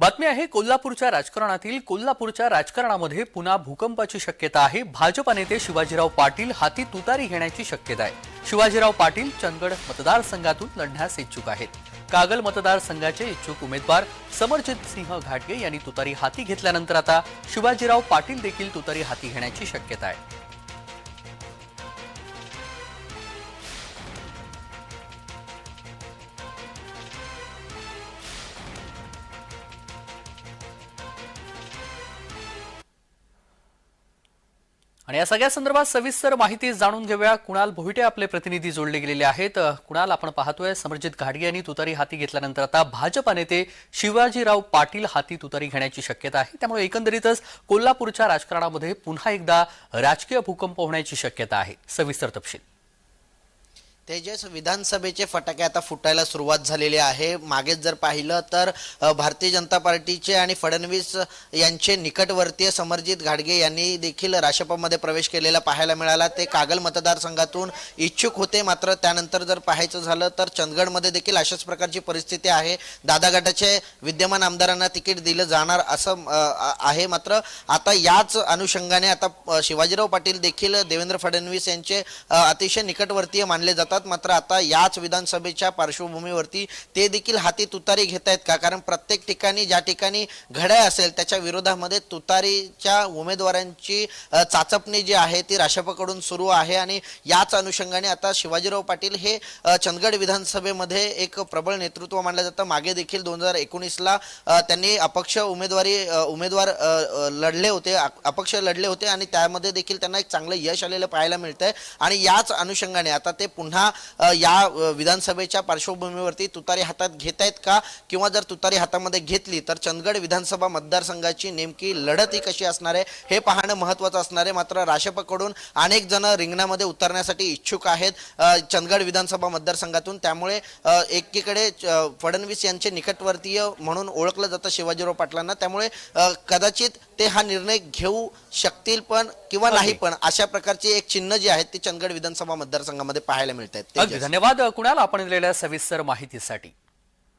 बातमी आहे कोल्हापूरच्या राजकारणातील कोल्हापूरच्या राजकारणामध्ये पुन्हा भूकंपाची शक्यता आहे. भाजपा नेते शिवाजीराव पाटील हाती तुतारी घेण्याची शक्यता आहे. शिवाजीराव पाटील चंदगड मतदारसंघातून लढण्यास इच्छुक आहेत. कागल मतदारसंघाचे इच्छुक उमेदवार समरजित सिंह घाटगे यांनी तुतारी हाती घेतल्यानंतर आता शिवाजीराव पाटील देखील तुतारी हाती घेण्याची शक्यता आहे. आणि या सगळ्या संदर्भात सविस्तर माहिती जाणून घेऊया. कुणाल भोईटे आपले प्रतिनिधी जोडले गेलेले आहेत. कुणाल आपण पाहतोय समरजित घाडगे यांनी तुतारी हाती घेतल्यानंतर आता भाजपा नेते शिवाजीराव पाटील हाती तुतारी घेण्याची शक्यता आहे. त्यामुळे एकंदरीतच कोल्हापूरच्या राजकारणामध्ये पुन्हा एकदा राजकीय भूकंप होण्याची शक्यता आहे. सविस्तर तपशील. तेजस विधानसभेचे फटाके आता फुटायला सुरुवात झालेली आहे. मागेच जर पाहिलं तर भारतीय जनता पार्टीचे आणि फडणवीस यांचे निकटवर्तीय समरजित घाडगे यांनी देखील राष्ट्रपमध्ये प्रवेश केलेला पाहायला मिळाला. ते कागल मतदारसंघातून इच्छुक होते मात्र त्यानंतर जर पाहायचं झालं तर चंदगडमध्ये देखील अशाच प्रकारची परिस्थिती आहे. दादा गटाचे विद्यमान आमदारांना तिकीट दिलं जाणार असं आहे. मात्र आता याच अनुषंगाने आता शिवाजीराव पाटील देखील देवेंद्र फडणवीस यांचे अतिशय निकटवर्तीय मानले जातात. मात्र आता याच विधानसभेच्या पार्श्वभूमीवरती ते देखील हाती तुतारी घेत आहेत का? कारण प्रत्येक ठिकाणी ज्या ठिकाणी घड्याळ असेल त्याच्या विरोधामध्ये तुतारीच्या उमेदवारांची चाचपणी जी आहे ती राष्ट्रपकडून सुरू आहे आणि याच अनुषंगाने आता शिवाजीराव पाटील हे चंदगड विधानसभेमध्ये एक प्रबळ नेतृत्व मानलं जातं. मागे देखील दोन हजार एकोणीसला त्यांनी अपक्ष उमेदवारी उमेदवार लढले होते अपक्ष लढले होते आणि त्यामध्ये देखील त्यांना एक चांगलं यश आलेलं पाहायला मिळतंय. आणि याच अनुषंगाने आता ते पुन्हा अ, या विधानसभेच्या पार्श्वभूमीवरती तुतारी हातात घेत आहेत का? किंवा जर तुतारी हातामध्ये घेतली तर चंदगड विधानसभा मतदारसंघाची नेमकी लढत ही कशी असणार आहे हे पाहणं महत्त्वाचं असणार आहे. मात्र राशपकडून अनेक जण रिंगणामध्ये उतरण्यासाठी इच्छुक आहेत चंदगड विधानसभा मतदारसंघातून. त्यामुळे एकीकडे फडणवीस यांचे निकटवर्तीय म्हणून ओळखलं जातं शिवाजीराव पाटलांना. त्यामुळे कदाचित ते हा निर्णय घेऊ शकतील पण किंवा नाही पण अशा प्रकारची एक चिन्ह जी आहेत ती चंदगड विधानसभा मतदारसंघामध्ये पाहायला मिळत आहेत धन्यवाद. कुणाल आपण दिलेल्या सविस्तर माहितीसाठी?